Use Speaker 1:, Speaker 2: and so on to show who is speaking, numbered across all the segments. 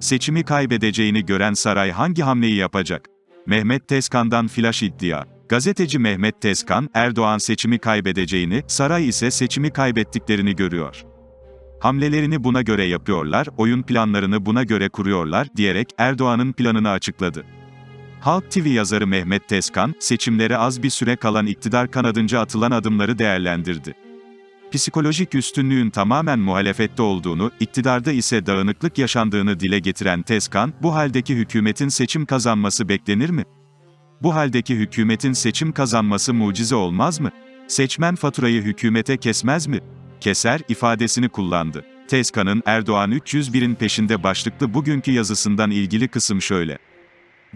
Speaker 1: Seçimi kaybedeceğini gören saray hangi hamleyi yapacak? Mehmet Tezkan'dan flash iddia. Gazeteci Mehmet Tezkan, Erdoğan seçimi kaybedeceğini, saray ise seçimi kaybettiklerini görüyor. Hamlelerini buna göre yapıyorlar, oyun planlarını buna göre kuruyorlar, diyerek Erdoğan'ın planını açıkladı. Halk TV yazarı Mehmet Tezkan, seçimlere az bir süre kalan iktidar kanadınca atılan adımları değerlendirdi. Psikolojik üstünlüğün tamamen muhalefette olduğunu, iktidarda ise dağınıklık yaşandığını dile getiren Tezkan, bu haldeki hükümetin seçim kazanması beklenir mi? Bu haldeki hükümetin seçim kazanması mucize olmaz mı? Seçmen faturayı hükümete kesmez mi? Keser ifadesini kullandı. Tezkan'ın Erdoğan 301'in peşinde başlıklı bugünkü yazısından ilgili kısım şöyle.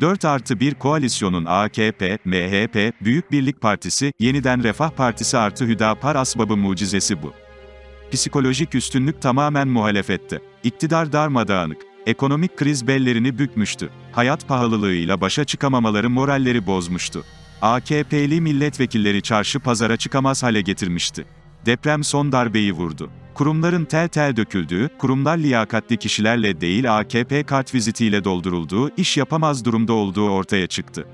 Speaker 1: 4 artı 1 koalisyonun AKP, MHP, Büyük Birlik Partisi, Yeniden Refah Partisi artı Hüdapar asbabı mucizesi bu. Psikolojik üstünlük tamamen muhalefette. İktidar darmadağınık. Ekonomik kriz bellerini bükmüştü. Hayat pahalılığıyla başa çıkamamaları moralleri bozmuştu. AKP'li milletvekilleri çarşı pazara çıkamaz hale getirmişti. Deprem son darbeyi vurdu. Kurumların tel tel döküldüğü, kurumlar liyakatli kişilerle değil AKP kartvizitiyle doldurulduğu, iş yapamaz durumda olduğu ortaya çıktı.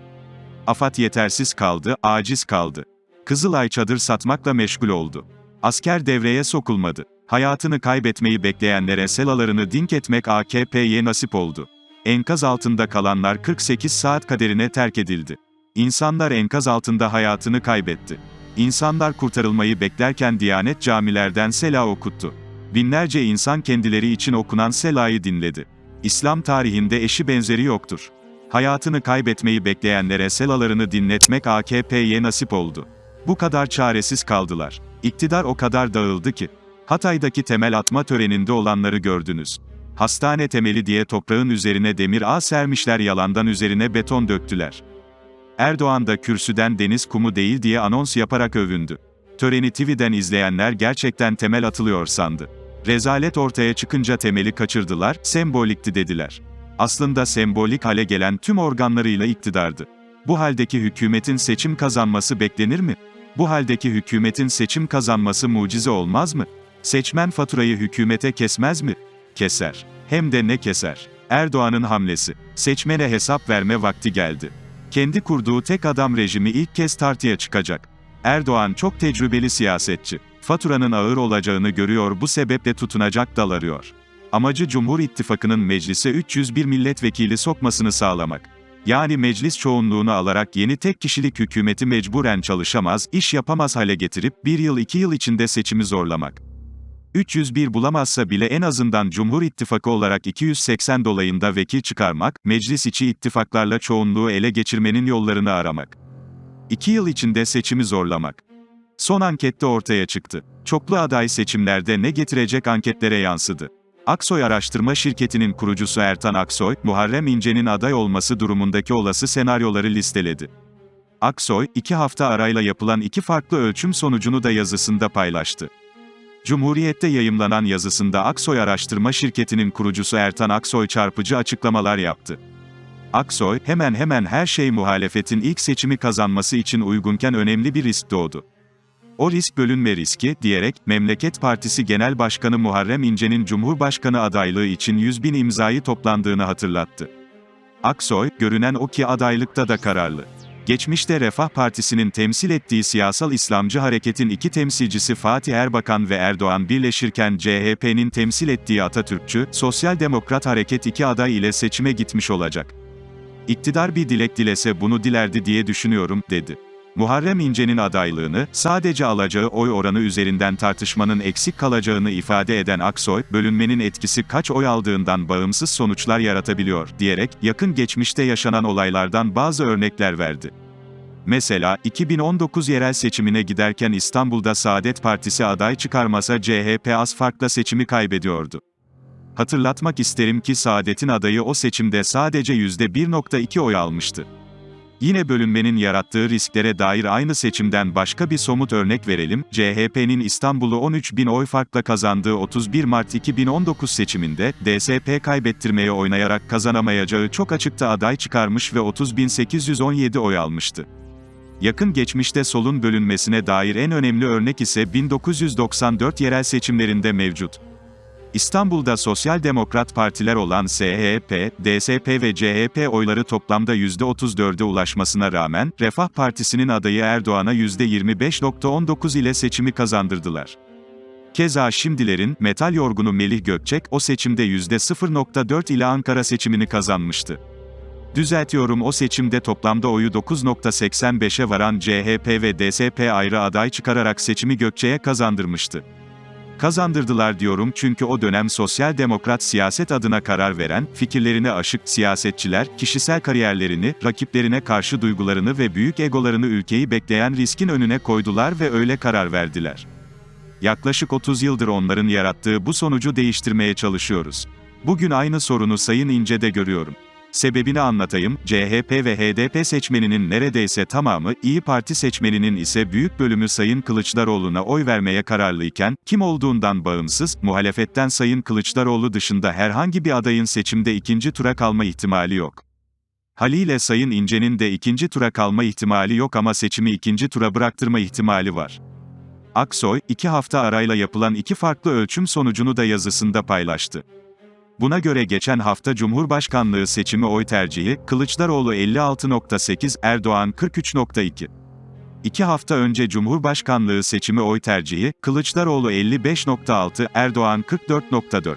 Speaker 1: AFAD yetersiz kaldı, aciz kaldı. Kızılay çadır satmakla meşgul oldu. Asker devreye sokulmadı. Hayatını kaybetmeyi bekleyenlere selalarını dink etmek AKP'ye nasip oldu. Enkaz altında kalanlar 48 saat kaderine terk edildi. İnsanlar enkaz altında hayatını kaybetti. İnsanlar kurtarılmayı beklerken Diyanet camilerden sela okuttu. Binlerce insan kendileri için okunan selayı dinledi. İslam tarihinde eşi benzeri yoktur. Hayatını kaybetmeyi bekleyenlere selalarını dinletmek AKP'ye nasip oldu. Bu kadar çaresiz kaldılar. İktidar o kadar dağıldı ki. Hatay'daki temel atma töreninde olanları gördünüz. Hastane temeli diye toprağın üzerine demir ağ sermişler yalandan üzerine beton döktüler. Erdoğan da kürsüden deniz kumu değil diye anons yaparak övündü. Töreni TV'den izleyenler gerçekten temel atılıyor sandı. Rezalet ortaya çıkınca temeli kaçırdılar, sembolikti dediler. Aslında sembolik hale gelen tüm organlarıyla iktidardı. Bu haldeki hükümetin seçim kazanması beklenir mi? Bu haldeki hükümetin seçim kazanması mucize olmaz mı? Seçmen faturayı hükümete kesmez mi? Keser. Hem de ne keser? Erdoğan'ın hamlesi. Seçmene hesap verme vakti geldi. Kendi kurduğu tek adam rejimi ilk kez tartıya çıkacak. Erdoğan çok tecrübeli siyasetçi. Faturanın ağır olacağını görüyor bu sebeple tutunacak dal arıyor. Amacı Cumhur İttifakı'nın meclise 301 milletvekili sokmasını sağlamak. Yani meclis çoğunluğunu alarak yeni tek kişilik hükümeti mecburen çalışamaz, iş yapamaz hale getirip bir yıl iki yıl içinde seçimi zorlamak. 301 bulamazsa bile en azından Cumhur İttifakı olarak 280 dolayında vekil çıkarmak, meclis içi ittifaklarla çoğunluğu ele geçirmenin yollarını aramak. 2 yıl içinde seçimi zorlamak. Son ankette ortaya çıktı. Çoklu aday seçimlerde ne getirecek anketlere yansıdı. Aksoy Araştırma Şirketi'nin kurucusu Ertan Aksoy, Muharrem İnce'nin aday olması durumundaki olası senaryoları listeledi. Aksoy, iki hafta arayla yapılan iki farklı ölçüm sonucunu da yazısında paylaştı. Cumhuriyet'te yayımlanan yazısında Aksoy Araştırma Şirketi'nin kurucusu Ertan Aksoy çarpıcı açıklamalar yaptı. Aksoy, hemen hemen her şey muhalefetin ilk seçimi kazanması için uygunken önemli bir risk doğdu. O risk bölünme riski, diyerek, Memleket Partisi Genel Başkanı Muharrem İnce'nin Cumhurbaşkanı adaylığı için 100 bin imzayı toplandığını hatırlattı. Aksoy, görünen o ki adaylıkta da kararlı. Geçmişte Refah Partisi'nin temsil ettiği siyasal İslamcı hareketin iki temsilcisi Fatih Erbakan ve Erdoğan birleşirken CHP'nin temsil ettiği Atatürkçü, Sosyal Demokrat Hareket iki aday ile seçime gitmiş olacak. İktidar bir dilek dilese bunu dilerdi diye düşünüyorum, dedi. Muharrem İnce'nin adaylığını, sadece alacağı oy oranı üzerinden tartışmanın eksik kalacağını ifade eden Aksoy, bölünmenin etkisi kaç oy aldığından bağımsız sonuçlar yaratabiliyor, diyerek, yakın geçmişte yaşanan olaylardan bazı örnekler verdi. Mesela, 2019 yerel seçimine giderken İstanbul'da Saadet Partisi aday çıkarmasa CHP az farkla seçimi kaybediyordu. Hatırlatmak isterim ki Saadet'in adayı o seçimde sadece %1.2 oy almıştı. Yine bölünmenin yarattığı risklere dair aynı seçimden başka bir somut örnek verelim. CHP'nin İstanbul'u 13 bin oy farkla kazandığı 31 Mart 2019 seçiminde, DSP kaybettirmeye oynayarak kazanamayacağı çok açıkta aday çıkarmış ve 30.817 oy almıştı. Yakın geçmişte solun bölünmesine dair en önemli örnek ise 1994 yerel seçimlerinde mevcut. İstanbul'da sosyal demokrat partiler olan SHP, DSP ve CHP oyları toplamda %34'e ulaşmasına rağmen, Refah Partisi'nin adayı Erdoğan'a %25.19 ile seçimi kazandırdılar. Keza şimdilerin, metal yorgunu Melih Gökçek, o seçimde %0.4 ile Ankara seçimini kazanmıştı. Düzeltiyorum o seçimde toplamda oyu 9.85'e varan CHP ve DSP ayrı aday çıkararak seçimi Gökçe'ye kazandırmıştı. Kazandırdılar diyorum çünkü o dönem sosyal demokrat siyaset adına karar veren, fikirlerine aşık siyasetçiler, kişisel kariyerlerini, rakiplerine karşı duygularını ve büyük egolarını ülkeyi bekleyen riskin önüne koydular ve öyle karar verdiler. Yaklaşık 30 yıldır onların yarattığı bu sonucu değiştirmeye çalışıyoruz. Bugün aynı sorunu Sayın İnce'de görüyorum. Sebebini anlatayım, CHP ve HDP seçmeninin neredeyse tamamı, İyi Parti seçmeninin ise büyük bölümü Sayın Kılıçdaroğlu'na oy vermeye kararlıyken, kim olduğundan bağımsız, muhalefetten Sayın Kılıçdaroğlu dışında herhangi bir adayın seçimde ikinci tura kalma ihtimali yok. Haliyle Sayın İnce'nin de ikinci tura kalma ihtimali yok ama seçimi ikinci tura bıraktırma ihtimali var. Aksoy, iki hafta arayla yapılan iki farklı ölçüm sonucunu da yazısında paylaştı. Buna göre geçen hafta Cumhurbaşkanlığı seçimi oy tercihi, Kılıçdaroğlu 56.8, Erdoğan 43.2. İki hafta önce Cumhurbaşkanlığı seçimi oy tercihi, Kılıçdaroğlu 55.6, Erdoğan 44.4.